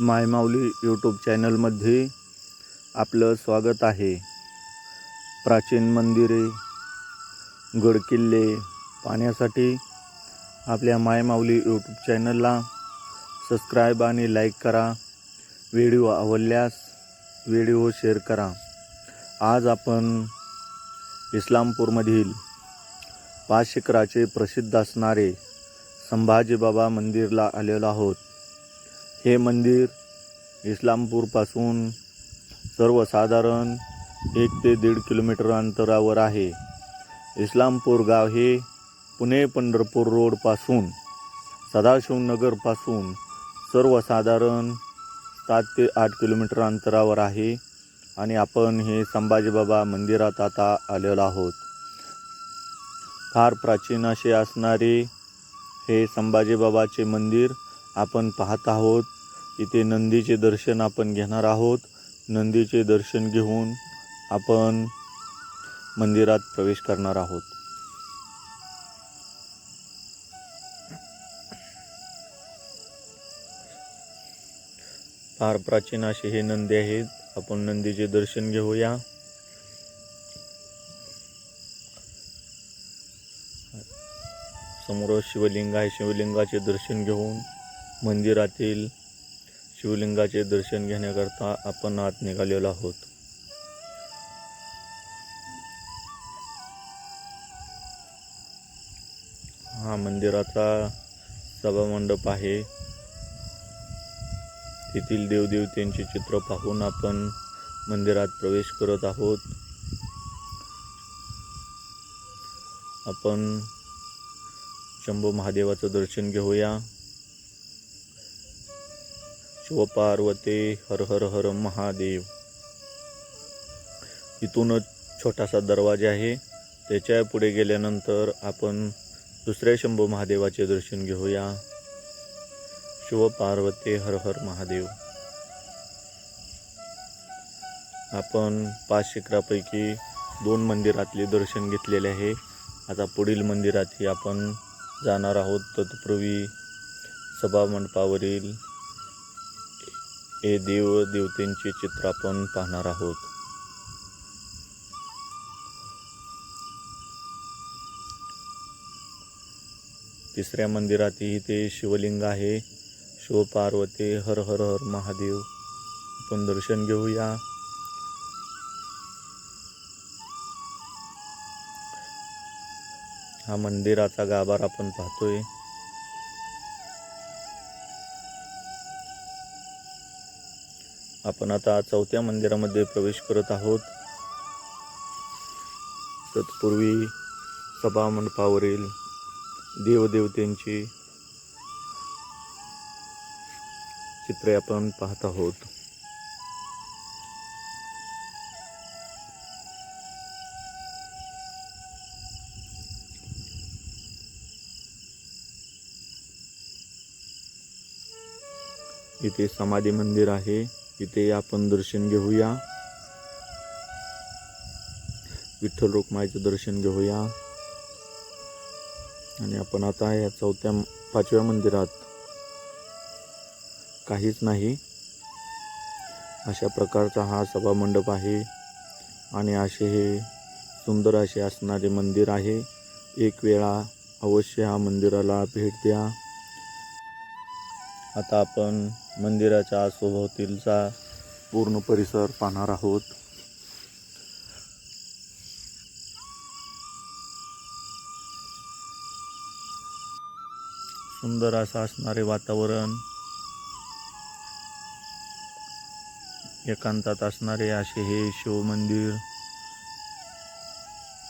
मायमाऊली YouTube चॅनलमध्ये आपलं स्वागत आहे. प्राचीन मंदिरे गडकिल्ले पाहण्यासाठी आपल्या मायमाऊली यूट्यूब चॅनलला सबस्क्राईब आणि लाईक करा. व्हिडिओ आवडल्यास व्हिडिओ शेअर करा. आज आपण इस्लामपूरमधील पाच शिखराचे प्रसिद्ध असणारे संभाजी बाबा मंदिरला आलेलो आहोत. हे मंदिर इस्लामपूरपासून सर्वसाधारण एक ते दीड किलोमीटर अंतरावर आहे. इस्लामपूर गाव हे पुणे पंढरपूर रोडपासून सदाशिवनगरपासून सर्वसाधारण सात ते आठ किलोमीटर अंतरावर आहे आणि आपण हे संभाजीबाबा मंदिरात आता आलेलो आहोत. फार प्राचीन असे असणारे हे संभाजीबाबाचे मंदिर आपण पाहत आहोत. इथे नंदीचे दर्शन आपण घेणार आहोत. नंदीचे दर्शन घेऊन आपण मंदिरात प्रवेश करणार आहोत. फार प्राचीन असे हे नंदी आहेत. आपण नंदीचे दर्शन घेऊया. समोर शिवलिंग आहे. शिवलिंगाचे दर्शन घेऊन मंदिरातील शिवलिंगाचे दर्शन घेण्याकरता आपण आत निघालेलो आहोत. हा मंदिराचा सभामंडप आहे. तेथील देवदेवतेंचे चित्र पाहून आपण मंदिरात प्रवेश करत आहोत. आपण शंभू महादेवाचं दर्शन घेऊया. शिवपार्वते हर हर हर महादेव. इथूनच छोटासा दरवाजा आहे. त्याच्या पुढे गेल्यानंतर आपण दुसऱ्या शंभू महादेवाचे दर्शन घेऊया. शिवपार्वते हर हर महादेव. आपण पाच शिखरापैकी दोन मंदिरातले दर्शन घेतलेले आहे. आता पुढील मंदिरातही आपण जाणार आहोत. तत्पूर्वी सभामंडपावरील हे देव देवतेंचे चित्र आपण पाहणार आहोत. तिसऱ्या मंदिरातही ते शिवलिंग आहे. शिवपार्वती हर हर हर महादेव. आपण दर्शन घेऊया. हा मंदिराचा गाभार आपण पाहतोय. आपण आता चौथ्या मंदिरामध्ये प्रवेश करत आहोत. तत्पूर्वी सभामंडपावरील देवदेवतेंची चित्रे आपण पाहत आहोत. इथे समाधी मंदिर आहे. इथे आपण दर्शन घेऊया. विठ्ठल रुक्माईचं दर्शन घेऊया. आणि आपण आता या चौथ्या पाचव्या मंदिरात काहीच नाही. अशा प्रकारचा हा सभामंडप आहे. आणि असे हे सुंदर असे असणारे मंदिर आहे. एक वेळा अवश्य ह्या मंदिराला भेट द्या. आता आपण मंदिराच्या आसोभोवतीलचा पूर्ण परिसर पाहणार आहोत. सुंदर असं असणारे वातावरण एकांतात असणारे असे हे शिवमंदिर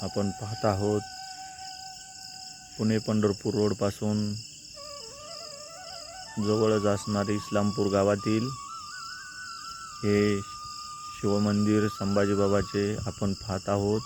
आपण पाहत आहोत. पुणे पंढरपूर रोडपासून जवळच असणारे इस्लामपूर गावातील हे शिवमंदिर संभाजीबाबाचे आपण पाहत आहोत.